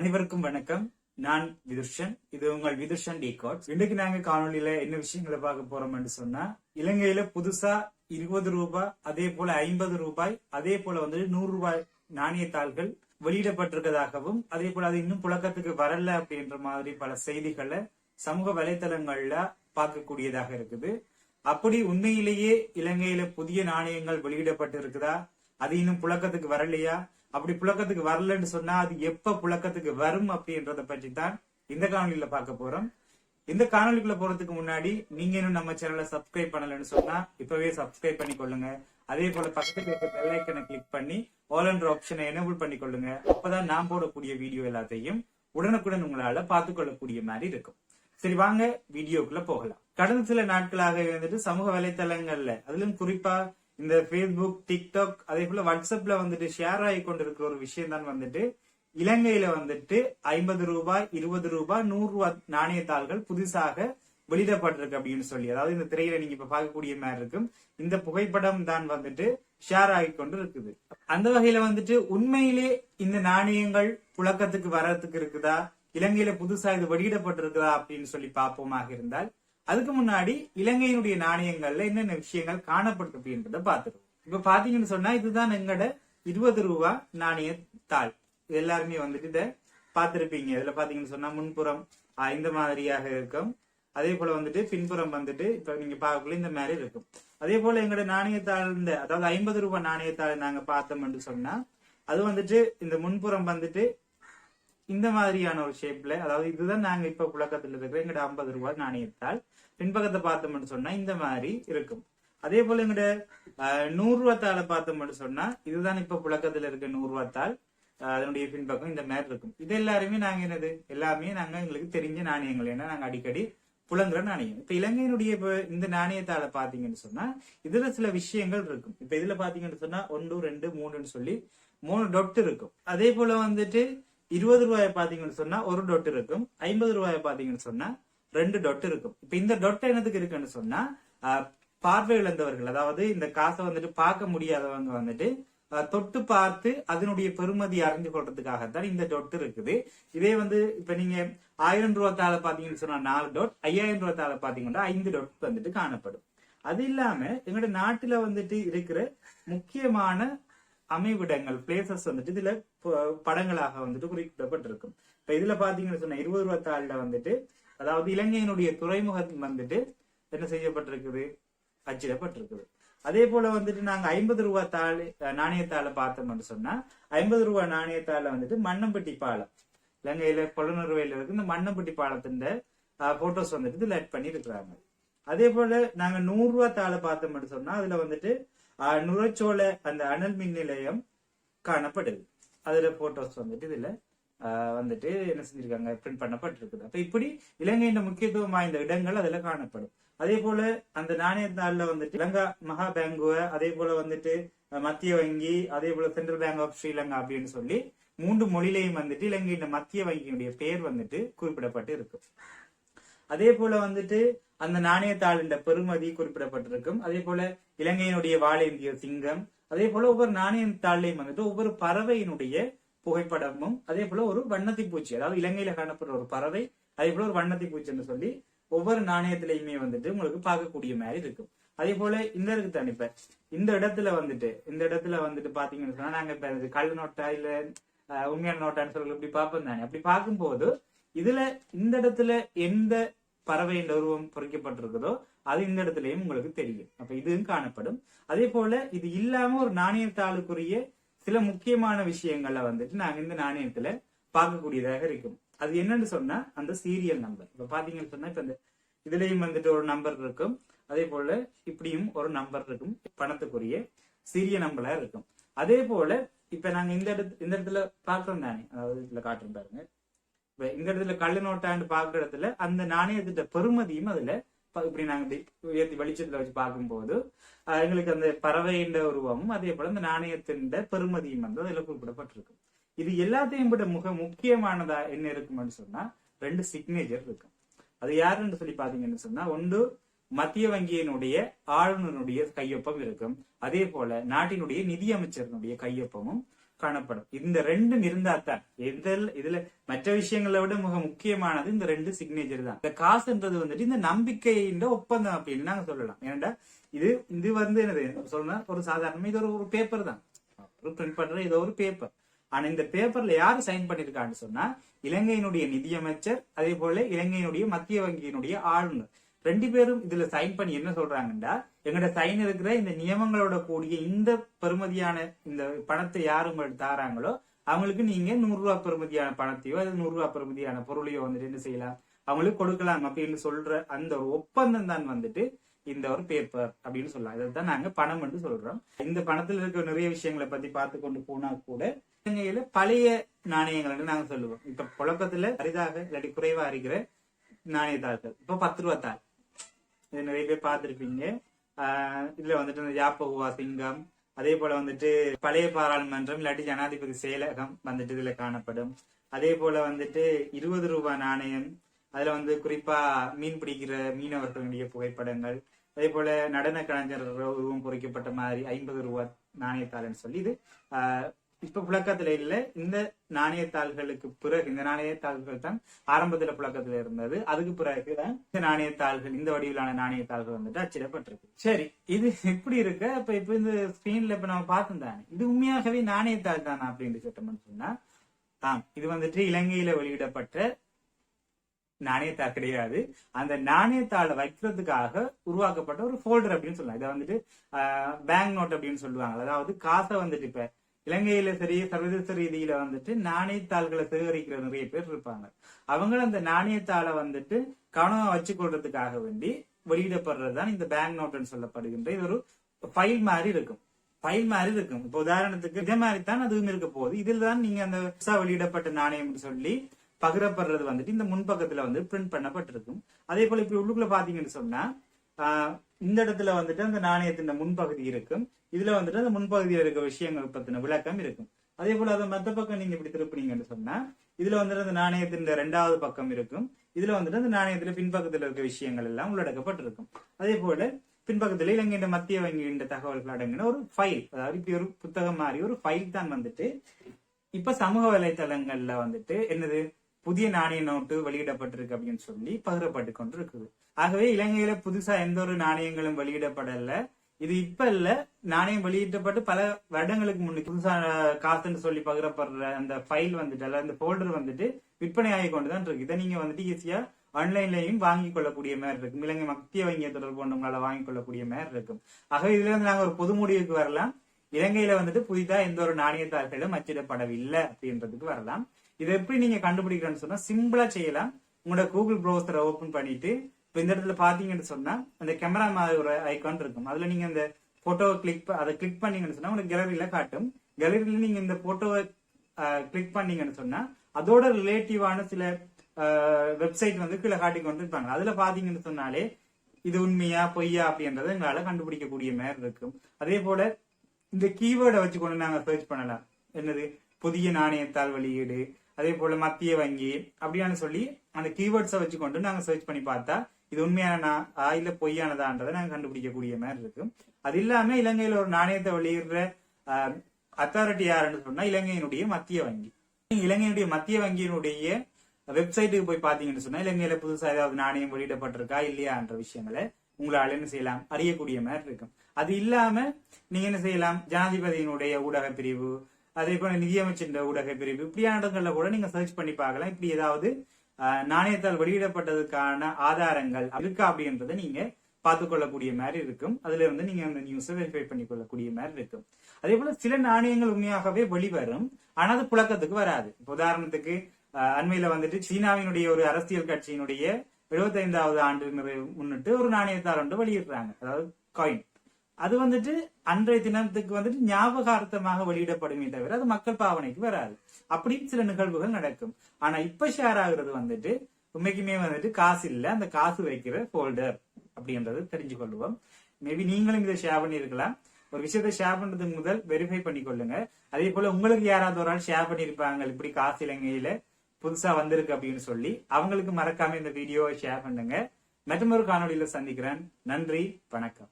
அனைவருக்கும் வணக்கம். நான் விதுஷன். இது உங்கள் விதுஷன் டி கார்ட்ஸ் இன்னைக்கு நாங்க காணொலியில என்ன விஷயங்களை பார்க்க போறோம்னு சொன்னா இலங்கையில புதுசா இருபது ரூபாய் அதே போல ஐம்பது ரூபாய் அதே போல வந்து நூறு ரூபாய் நாணயத்தாள்கள் வெளியிடப்பட்டிருக்கதாகவும் அதே போல அது இன்னும் புழக்கத்துக்கு வரல அப்படின்ற மாதிரி பல செய்திகளை சமூக வலைத்தளங்கள்ல பார்க்கக்கூடியதாக இருக்குது. அப்படி உண்மையிலேயே இலங்கையில புதிய நாணயங்கள் வெளியிடப்பட்டு இருக்குதா அது இன்னும் புழக்கத்துக்கு வரலையா? அப்படி புழக்கத்துக்கு வரலன்னு சொன்னா அது எப்ப புழக்கத்துக்கு வரும் அப்படின்றத பற்றி தான் இந்த காணொலியில பார்க்க போறோம். இந்த காணொலிக்குள்ள போறதுக்கு முன்னாடி நீங்க இன்னும் நம்ம சேனலை சப்ஸ்கிரைப் பண்ணலன்னு சொன்னா இப்பவே சப்ஸ்கிரைப் பண்ணி கொள்ளுங்க அதே போல பக்கத்துல இருக்க பெல் ஐக்கனை கிளிக் பண்ணி ஆல் என்ற ஆப்ஷனை எனபிள் பண்ணி கொள்ளுங்க அப்பதான் நான் போடக்கூடிய வீடியோ எல்லாத்தையும் உடனுக்குடன் உங்களால பார்த்து கொள்ளக்கூடிய மாதிரி இருக்கும். சரி வாங்க வீடியோக்குள்ள போகலாம். கடந்த சில நாட்களாக வந்துட்டு சமூக வலைத்தளங்கள்ல அதிலும் குறிப்பா இந்த Facebook டிக்டாக் அதே போல வாட்ஸ்அப்ல வந்துட்டு ஷேர் ஆகி கொண்டிருக்கிற ஒரு விஷயம் தான் வந்துட்டு இலங்கையில வந்துட்டு ஐம்பது ரூபாய் இருபது ரூபாய் நூறு ரூபாய் நாணயத்தாள்கள் புதுசாக வெளியிடப்பட்டிருக்கு அப்படின்னு சொல்லி. அதாவது இந்த திரையில நீங்க இப்ப பார்க்கக்கூடிய மாதிரி இருக்கும். இந்த புகைப்படம் தான் வந்துட்டு ஷேர் ஆகி கொண்டு இருக்குது அந்த வகையில வந்துட்டு உண்மையிலே இந்த நாணயங்கள் புழக்கத்துக்கு வர்றதுக்கு இருக்குதா? இலங்கையில புதுசா இது வெளியிடப்பட்டிருக்குதா அப்படின்னு சொல்லி பார்ப்போமாக இருந்தால் அதுக்கு முன்னாடி இலங்கையினுடைய நாணயங்கள்ல என்னென்ன விஷயங்கள் காணப்படுது அப்படின்றத பார்த்துருவோம். இப்ப பாத்தீங்கன்னு சொன்னா இதுதான் எங்களோட இருபது ரூபா நாணய தாள் எல்லாருமே வந்துட்டு இதை பார்த்திருப்பீங்க. இதுல பாத்தீங்கன்னு சொன்னா முன்புறம் ஆஹ், இந்த மாதிரியாக இருக்கும். அதே போல வந்துட்டு பின்புறம் வந்துட்டு இப்ப நீங்க பார்க்கக்குள்ள இந்த மாதிரி இருக்கும். அதே போல எங்களோட நாணயத்தாள் இந்த அதாவது ஐம்பது ரூபாய் நாணயத்தாள் நாங்க பார்த்தோம்னு சொன்னா அது வந்துட்டு இந்த முன்புறம் வந்துட்டு இந்த மாதிரியான ஒரு ஷேப்ல அதாவது இதுதான் நாங்க இப்ப புழக்கத்துல இருக்கிற எங்கட ஐம்பது ரூபாய் நாணயத்தால் பின்பக்கத்தை பார்த்தோம்னு சொன்னா இந்த மாதிரி இருக்கும். அதே போல எங்கட நூறு ரூபாத்தால பார்த்தோம்னு சொன்னா இதுதான் இப்ப புழக்கத்துல இருக்க நூறு ரூபாத்தால் அதனுடைய பின்பக்கம் இந்த மாதிரி இருக்கும். இது எல்லாருமே நாங்க என்னது? எல்லாமே நாங்க எங்களுக்கு தெரிஞ்ச நாணயங்கள். ஏன்னா நாங்க அடிக்கடி புலங்குற நாணயம். இப்ப இலங்கையினுடைய இப்ப இந்த நாணயத்தால பாத்தீங்கன்னு சொன்னா இதுல சில விஷயங்கள் இருக்கும். இப்ப இதுல பாத்தீங்கன்னு சொன்னா ஒன்று ரெண்டு மூணுன்னு சொல்லி மூணு டொட் இருக்கும். அதே போல வந்துட்டு இருபது ரூபாயை பாத்தீங்கன்னு சொன்னா ஒரு டொட் இருக்கும். ஐம்பது ரூபாயை பாத்தீங்கன்னு சொன்னா ரெண்டு டொட் இருக்கும். இப்ப இந்த டொட் என்னதுக்கு இருக்குன்னு சொன்னா பார்வை இழந்தவர்கள் அதாவது இந்த காசை வந்துட்டு பார்க்க முடியாதவங்க வந்துட்டு தொட்டு பார்த்து அதனுடைய பெருமதி அறிந்து கொள்றதுக்காகத்தான் இந்த டொட் இருக்குது. இதே வந்து இப்ப நீங்க ஆயிரம் ரூபா தாளை பாத்தீங்கன்னு சொன்னா நாலு டொட் ஐயாயிரம் ரூபா தாளை பாத்தீங்கன்னா ஐந்து டொட் வந்துட்டு காணப்படும். அது இல்லாம எங்களோட நாட்டுல வந்துட்டு இருக்கிற முக்கியமான அமைவிடங்கள் பிளேசஸ் வந்துட்டு இதுல படங்களாக வந்துட்டு குறிப்பிடப்பட்டிருக்கும். இப்ப இதுல பாத்தீங்கன்னு சொன்னா இருபது ரூபா தாள்ல வந்துட்டு அதாவது இலங்கையினுடைய துறைமுகம் வந்துட்டு என்ன செய்யப்பட்டிருக்குது? அச்சிடப்பட்டிருக்குது. அதே போல வந்துட்டு நாங்க ஐம்பது ரூபாய் தாள் நாணயத்தாள பார்த்தோம்னு சொன்னா ஐம்பது ரூபாய் நாணயத்தாள வந்துட்டு மண்ணம்பட்டி பாலம். இலங்கையில கொலநுறுவையில இருக்கு. இந்த மண்ணம்பட்டி பாலத்தின் போட்டோஸ் வந்துட்டு இதுல ஆட் பண்ணி இருக்கிறாங்க அதே போல நாங்க நூறு ரூபாய் தாள பார்த்தோம்னு சொன்னா அதுல வந்துட்டு ஆஹ், நுரைச்சோலை அந்த அனல் மின் நிலையம் காணப்படுது. அதுல போட்டோஸ் வந்துட்டு இதுல ஆஹ், வந்துட்டு என்ன செஞ்சிருக்காங்க பிரிண்ட் பண்ணப்பட்டிருக்குது. அப்ப இப்படி இலங்கையின் முக்கியத்துவம் வாய்ந்த இடங்கள் அதுல காணப்படும். அதே போல அந்த நாணயத்தாள்ல வந்துட்டு இலங்கா மகா பேங்குவ அதே போல வந்துட்டு மத்திய வங்கி அதே போல சென்ட்ரல் பேங்க் ஆஃப் ஸ்ரீலங்கா அப்படின்னு சொல்லி மூன்று மொழிலையும் வந்துட்டு இலங்கையின் மத்திய வங்கியினுடைய பெயர் வந்துட்டு குறிப்பிடப்பட்டு இருக்கும் அதே போல வந்துட்டு அந்த நாணயத்தாளின் பெருமதி குறிப்பிடப்பட்டிருக்கும். அதே போல இலங்கையினுடைய வாழேந்திய சிங்கம் அதே போல ஒவ்வொரு நாணயத்தாளையும் வந்துட்டு ஒவ்வொரு பறவையினுடைய புகைப்படமும் அதே போல ஒரு வண்ணத்தி பூச்சி அதாவது இலங்கையில காணப்படுற ஒரு பறவை அதே போல ஒரு வண்ணத்தி பூச்சின்னு சொல்லி ஒவ்வொரு நாணயத்திலையுமே வந்துட்டு உங்களுக்கு பார்க்கக்கூடிய மாதிரி இருக்கும். அதே போல இந்த இருக்கு தனிப்ப இப்ப இந்த இடத்துல வந்துட்டு இந்த இடத்துல வந்துட்டு பாத்தீங்கன்னு சொன்னா நாங்க இப்ப இது நோட்டா இல்ல உண்மையான நோட்டான்னு சொல்லி இப்படி பார்ப்போம் தானே. அப்படி பார்க்கும்போது இதுல இந்த இடத்துல எந்த பறவையின் உருவம் பொறிக்கப்பட்டிருக்குதோ அது இந்த இடத்துலயும் உங்களுக்கு தெரியும். அப்ப இதுவும் காணப்படும். அதே போல இது இல்லாம ஒரு நாணயத்தாளுக்குரிய சில முக்கியமான விஷயங்கள்ல வந்துட்டு நாங்க இந்த நாணயத்துல பார்க்கக்கூடியதாக இருக்கும். அது என்னன்னு சொன்னா அந்த சீரியல் நம்பர் இப்ப பாத்தீங்கன்னு சொன்னா இப்ப இந்த இதுலயும் வந்துட்டு ஒரு நம்பர் இருக்கும். அதே போல இப்படியும் ஒரு நம்பர் இருக்கும். பணத்துக்குரிய சிறிய நம்பரா இருக்கும். அதே போல இப்ப நாங்க இந்த இடத்து இந்த இடத்துல பாக்குறோம் தானே. அதாவது இதுல காட்டுறோம் பாருங்க. இப்ப இந்த இடத்துல கள்ள நோட்டாண்டு பாக்குற இடத்துல அந்த நாணயத்திட்ட பெருமதியும் அதுல இப்படி நாங்க உயர்த்தி வெளிச்சத்துல வச்சு பார்க்கும்போது எங்களுக்கு அந்த பறவையின் உருவமும் அதே போல அந்த நாணயத்தின் பெருமதியும் வந்து அதுல குறிப்பிடப்பட்டிருக்கும் இது எல்லாத்தையும் விட மிக முக்கியமானதா என்ன இருக்கும்னு சொன்னா ரெண்டு சிக்னேச்சர் இருக்கும் அது யாருன்னு சொல்லி பாத்தீங்கன்னு சொன்னா ஒன்று மத்திய வங்கியினுடைய ஆளுநருடைய கையொப்பம் இருக்கும். அதே போல நாட்டினுடைய நிதியமைச்சரனுடைய கையொப்பமும் காணப்படும். இந்த ரெண்டும் இருந்தா தான் எதில் இதுல மற்ற விஷயங்களை விட மிக முக்கியமானது இந்த ரெண்டு சிக்னேச்சர் தான். இந்த காசுன்றது வந்துட்டு இந்த நம்பிக்கையின் ஒப்பந்தம் அப்படின்னு நாங்க சொல்லலாம். ஏன்டா இது இது வந்து என்னது? சொல்லணும் ஒரு சாதாரணமா இது ஒரு ஒரு பேப்பர் தான். ஒரு பிரிண்ட் பண்ற இது ஒரு பேப்பர் ஆனா இந்த பேப்பர்ல யாரு சைன் பண்ணிருக்கான்னு சொன்னா இலங்கையினுடைய நிதியமைச்சர் அதே போல இலங்கையினுடைய மத்திய வங்கியினுடைய ஆளுநர். ரெண்டு பேரும் இதுல சைன் பண்ணி என்ன சொல்றாங்கன்னா எங்கட சைன் இருக்கிற இந்த நியமங்களோட கூடிய இந்த பெறுமதியான இந்த பணத்தை யாரும் உங்களுக்கு தாராங்களோ அவங்களுக்கு நீங்க நூறு ரூபா பெறுமதியான பணத்தையோ அது நூறு ரூபா பெறுமதியான பொருளையோ வந்துட்டு என்ன செய்யலாம்? அவங்களுக்கு கொடுக்கலாம் அப்படின்னு சொல்ற அந்த ஒரு ஒப்பந்தம் தான் வந்துட்டு இந்த ஒரு பேப்பர் அப்படின்னு சொல்லலாம். இதைத்தான் நாங்க பணம் என்று சொல்றோம். இந்த பணத்துல இருக்க நிறைய விஷயங்களை பத்தி பார்த்து கொண்டு போனா கூட இலங்கையில பழைய நாணயங்கள் நாங்க சொல்லுவோம். இப்ப புழக்கத்துல அரிதாக இல்லாட்டி குறைவா இருக்கிற நாணயத்தாள்கள். இப்ப பத்து ரூபா தாள். இது நிறைய பேர் பார்த்திருப்பீங்க. ஆஹ் இதுல வந்துட்டு இந்த யாப்பகுவா சிங்கம் அதே போல வந்துட்டு பழைய பாராளுமன்றம் இல்லாட்டி ஜனாதிபதி செயலகம் வந்துட்டு இதுல காணப்படும். அதே போல வந்துட்டு இருபது ரூபாய் நாணயம் அதுல வந்து குறிப்பா மீன் பிடிக்கிற மீனவர்களுடைய புகைப்படங்கள் அதே போல நடன கலைஞர் உருவம் பொறிக்கப்பட்ட மாதிரி ஐம்பது ரூபாய் நாணயத்தாள்னு சொல்லி இது இப்ப புழக்கத்துல இல்ல. இந்த நாணயத்தாள்களுக்கு பிறகு இந்த நாணயத்தாள்கள் தான் ஆரம்பத்துல புழக்கத்துல இருந்தது. அதுக்கு பிறகுதான் இந்த நாணயத்தாள்கள் இந்த வடிவிலான நாணயத்தாள்கள் வந்துட்டு அச்சிடப்பட்டிருக்கு. சரி இது இப்படி இருக்க? இப்ப இப்ப இந்த ஸ்கிரீன்ல இப்ப நம்ம பார்த்தோம் தானே. இது உண்மையாகவே நாணயத்தாள் தானா அப்படின்னு கேட்டோம்னு சொன்னா ஆம் இது வந்துட்டு இலங்கையில வெளியிடப்பட்ட நாணயத்தாள் கிடையாது. அந்த நாணயத்தாளை வைக்கிறதுக்காக உருவாக்கப்பட்ட ஒரு ஃபோல்டர் அப்படின்னு சொல்லலாம். இதை வந்துட்டு பேங்க் நோட் அப்படின்னு சொல்லுவாங்க. அதாவது காசை வந்துட்டு இப்ப இலங்கையில சரி சர்வதேச ரீதியில வந்துட்டு நாணயத்தாள்களை சேகரிக்கிற நிறைய பேர் இருப்பாங்க. அவங்களும் அந்த நாணயத்தாளை வந்துட்டு கவனமா வச்சு கொள்றதுக்காக வேண்டி வெளியிடப்படுறதுதான் இந்த பேங்க் நோட்டுன்னு சொல்லப்படுகின்ற இது ஒரு ஃபைல் மாதிரி இருக்கும். ஃபைல் மாதிரி இருக்கும். இப்போ உதாரணத்துக்கு இதே மாதிரி தான் அதுவும் இருக்க போகுது. இதில் தான் நீங்க அந்த புதுசா வெளியிடப்பட்ட நாணயம் சொல்லி பகிரப்படுறது வந்துட்டு இந்த முன்பக்கத்துல வந்து பிரிண்ட் பண்ணப்பட்டிருக்கும். அதே போல இப்படி உள்ளுக்குள்ள பாத்தீங்கன்னு சொன்னா ஆஹ் இந்த இடத்துல வந்துட்டு அந்த நாணயத்தின் முன்பகுதி இருக்கும். இதுல வந்துட்டு அந்த முன்பகுதியில் இருக்க விஷயங்கள் பத்தின விளக்கம் இருக்கும். அதே போல அதை மத்த பக்கம் நீங்க இப்படி திருப்பினீங்கன்னு சொன்னா இதுல வந்துட்டு அந்த நாணயத்தின் ரெண்டாவது பக்கம் இருக்கும். இதுல வந்துட்டு அந்த நாணயத்துல பின்பக்கத்துல இருக்க விஷயங்கள் எல்லாம் உள்ளடக்கப்பட்டிருக்கும். அதே போல பின்பக்கத்துல இலங்கையின் மத்திய வங்கியின் தகவல்கள் அடங்கின ஒரு ஃபைல் அதாவது இப்படி ஒரு புத்தகம் மாதிரி ஒரு ஃபைல் தான் வந்துட்டு இப்ப சமூக வலைத்தளங்கள்ல வந்துட்டு என்னது? புதிய நாணய நோட்டு வெளியிடப்பட்டிருக்கு அப்படின்னு சொல்லி பகிரப்பட்டு கொண்டு இருக்குது ஆகவே இலங்கையில புதுசா எந்த ஒரு நாணயங்களும் வெளியிடப்படல. இது இப்ப இல்ல. நாணயம் வெளியிடப்பட்டு பல வருடங்களுக்கு முன்னாடி புதுசா காசுன்னு சொல்லி பகிரப்படுற அந்த ஃபைல் வந்துட்டு அந்த ஃபோல்டர் வந்துட்டு விற்பனை ஆகி கொண்டுதான் இருக்கு. இதை நீங்க வந்துட்டு ஈஸியா ஆன்லைன்லயும் வாங்கி கொள்ளக்கூடிய மாதிரி இருக்கும். இலங்கை மத்திய வங்கிய தொடர்பு உங்களால வாங்கி கொள்ளக்கூடிய மாதிரி இருக்கும். ஆகவே இதுல இருந்து நாங்க ஒரு பொது முடிவுக்கு வரலாம். இலங்கையில வந்துட்டு புதிதா எந்த ஒரு நாணயத்தார்களும் அச்சிடப்படவில்லை அப்படின்றதுக்கு வரலாம். இதை எப்படி நீங்க கண்டுபிடிக்கிறேன்னு சொன்னா சிம்பிளா செய்யலாம். உங்களோட கூகுள் ப்ரௌசரை ஓபன் பண்ணிட்டு இப்ப இந்த இடத்துல பாத்தீங்கன்னு சொன்னா அந்த கேமரா மாதிரி ஒரு ஐக்கான் இருக்கும். அதுல நீங்க அந்த போட்டோவை கிளிக் அதை கிளிக் பண்ணீங்கன்னு சொன்னா உங்களுக்கு கேலரியில காட்டும். கேலரியில நீங்க இந்த போட்டோவை கிளிக் பண்ணீங்கன்னு சொன்னா அதோட ரிலேட்டிவான சில வெப்சைட் வந்து கீழே காட்டி கொண்டு இருப்பாங்க அதுல பாத்தீங்கன்னு சொன்னாலே இது உண்மையா பொய்யா அப்படின்றத எங்களால கண்டுபிடிக்கக்கூடிய மாதிரி இருக்கும். அதே போல இந்த கீவேர்டை வச்சு கொண்டு நாங்க சர்ச் பண்ணலாம். என்னது? புதிய நாணயத்தால் வெளியீடு அதே போல மத்திய வங்கி அப்படின்னு சொல்லி அந்த கீவேர்ட்ஸை வச்சு கொண்டு நாங்க சர்ச் பண்ணி பார்த்தா இது உண்மையானதா இல்ல பொய்யானதான்றதை நாங்க கண்டுபிடிக்கக்கூடிய மாதிரி இருக்கும் அது இல்லாம இலங்கையில ஒரு நாணயத்தை வெளியிடுற அத்தாரிட்டி யாருன்னு சொன்னா இலங்கையினுடைய மத்திய வங்கி. இலங்கையினுடைய மத்திய வங்கியினுடைய வெப்சைட்டுக்கு போய் பாத்தீங்கன்னு சொன்னா இலங்கையில புதுசா ஏதாவது நாணயம் வெளியிடப்பட்டிருக்கா இல்லையான்ற விஷயங்களை உங்களால என்ன செய்யலாம் அறியக்கூடிய மாதிரி இருக்கும் அது இல்லாம நீங்க என்ன செய்யலாம் ஜனாதிபதியினுடைய ஊடக பிரிவு அதே போல நிதியமைச்சர் ஊடக பிரிவு. இப்படியான இடங்கள்ல கூட நீங்க சர்ச் பண்ணி பார்க்கலாம். இப்படி ஏதாவது நாணயத்தால் வெளியிடப்பட்டதுக்கான ஆதாரங்கள் இருக்கா அப்படின்றத நீங்க பார்த்துக்கொள்ளக்கூடிய மாதிரி இருக்கும். அதுல இருந்து நீங்க அந்த நியூஸை வெரிஃபை பண்ணி கொள்ளக்கூடிய மாதிரி இருக்கும். அதே போல சில நாணயங்கள் உண்மையாகவே வெளிவரும். ஆனா அது புழக்கத்துக்கு வராது. இப்போ உதாரணத்துக்கு அண்மையில வந்துட்டு சீனாவினுடைய ஒரு அரசியல் கட்சியினுடைய எழுபத்தைந்தாவது ஆண்டு முன்னிட்டு ஒரு நாணயத்தால் ஒன்று வெளியிடுறாங்க. அதாவது காயின் அது வந்துட்டு அன்றைய தினத்துக்கு வந்துட்டு ஞாபகார்த்தமாக வெளியிடப்படுமே தவிர அது மக்கள் பாவனைக்கு வராது. அப்படி சில நிகழ்வுகள் நடக்கும். ஆனா இப்ப ஷேர் ஆகுறது வந்துட்டு உண்மைக்குமே வந்துட்டு காசு இல்ல. அந்த காசு வைக்கிற ஃபோல்டர் அப்படின்றது தெரிஞ்சு கொள்வோம் மேபி நீங்களும் இதை ஷேர் பண்ணிருக்கலாம் ஒரு விஷயத்தை ஷேர் பண்றது முதல் வெரிஃபை பண்ணி கொள்ளுங்க அதே போல உங்களுக்கு யாராவது ஒரு ஆள் ஷேர் பண்ணிருப்பாங்க இப்படி காசு இலங்கையில புதுசா வந்திருக்கு அப்படின்னு சொல்லி அவங்களுக்கு மறக்காம இந்த வீடியோவை ஷேர் பண்ணுங்க. மற்றொரு காணொலியில சந்திக்கிறேன். நன்றி வணக்கம்.